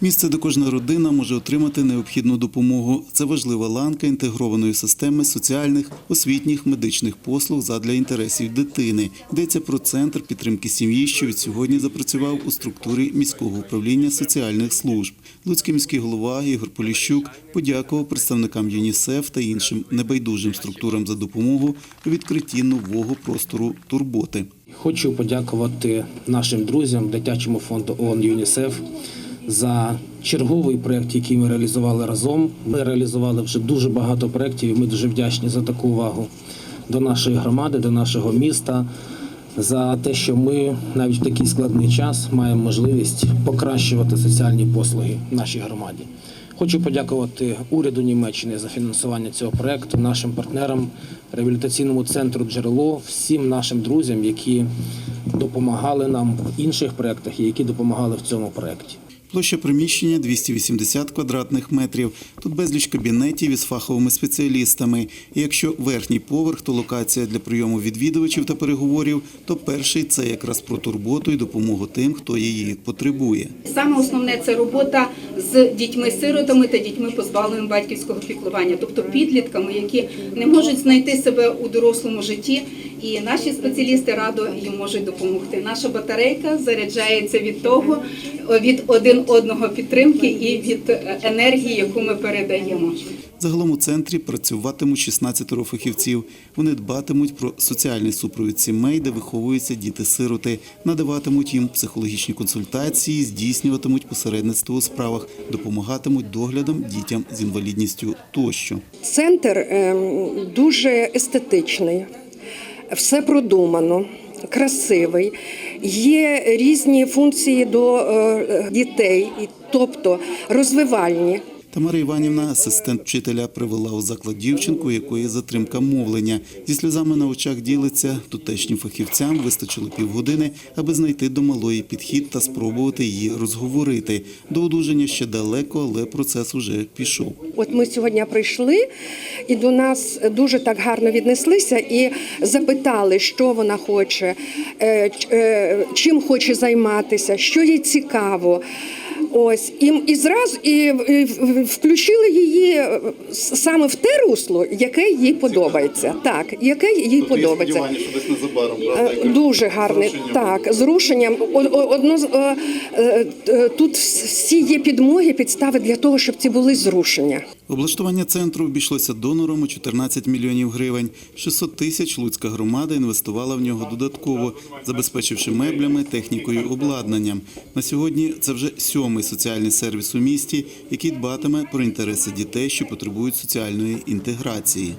Місце, де кожна родина може отримати необхідну допомогу. Це важлива ланка інтегрованої системи соціальних, освітніх, медичних послуг задля інтересів дитини. Йдеться про центр підтримки сім'ї, що від сьогодні запрацював у структурі міського управління соціальних служб. Луцький міський голова Ігор Поліщук подякував представникам ЮНІСЕФ та іншим небайдужим структурам за допомогу у відкритті нового простору турботи. Хочу подякувати нашим друзям, дитячому фонду ООН ЮНІСЕФ за черговий проєкт, який ми реалізували разом. Ми реалізували вже дуже багато проєктів, і ми дуже вдячні за таку увагу до нашої громади, до нашого міста, за те, що ми навіть в такий складний час маємо можливість покращувати соціальні послуги нашій громаді. Хочу подякувати уряду Німеччини за фінансування цього проекту, нашим партнерам, реабілітаційному центру Джерело, всім нашим друзям, які допомагали нам в інших проектах і які допомагали в цьому проекті. Площа приміщення 280 квадратних метрів. Тут безліч кабінетів із фаховими спеціалістами. І якщо верхній поверх то локація для прийому відвідувачів та переговорів, то перший це якраз про турботу і допомогу тим, хто її потребує. Саме основне це робота з дітьми-сиротами та дітьми позбавленими батьківського піклування, тобто підлітками, які не можуть знайти себе у дорослому житті. І наші спеціалісти радо їм можуть допомогти. Наша батарейка заряджається від того, від один одного підтримки і від е, енергії, яку ми передаємо. Загалом у центрі працюватимуть 16 фахівців. Вони дбатимуть про соціальний супровід сімей, де виховуються діти-сироти, надаватимуть їм психологічні консультації, здійснюватимуть посередництво у справах, допомагатимуть доглядом дітям з інвалідністю тощо. Центр ем, дуже естетичний, все продумано, красивий. Є різні функції до е, дітей, тобто розвивальні. Тамара Іванівна, асистент вчителя, привела у заклад дівчинку, якої затримка мовлення. Зі сльозами на очах ділиться, тутешнім фахівцям вистачило півгодини, аби знайти до малої підхід та спробувати її розговорити. До одужання ще далеко, але процес уже пішов. От ми сьогодні прийшли, і до нас дуже так гарно віднеслися і запитали, що вона хоче, е, е, чим хоче займатися, що їй цікаво. Ось і, і зразу і, і включили її е, саме в те русло, яке їй подобається. Так, яке їй подобається. що десь незабаром правда, Дуже гарний, так, з рушенням. Одно з е, е, е, тут всі є підмоги, підстави для того, щоб ці були зрушення. Облаштування центру обійшлося донором у 14 мільйонів гривень. 600 тисяч Луцька громада інвестувала в нього додатково, забезпечивши меблями, технікою, обладнанням. На сьогодні це вже сьомий соціальний сервіс у місті, який дбатиме про інтереси дітей, що потребують соціальної інтеграції.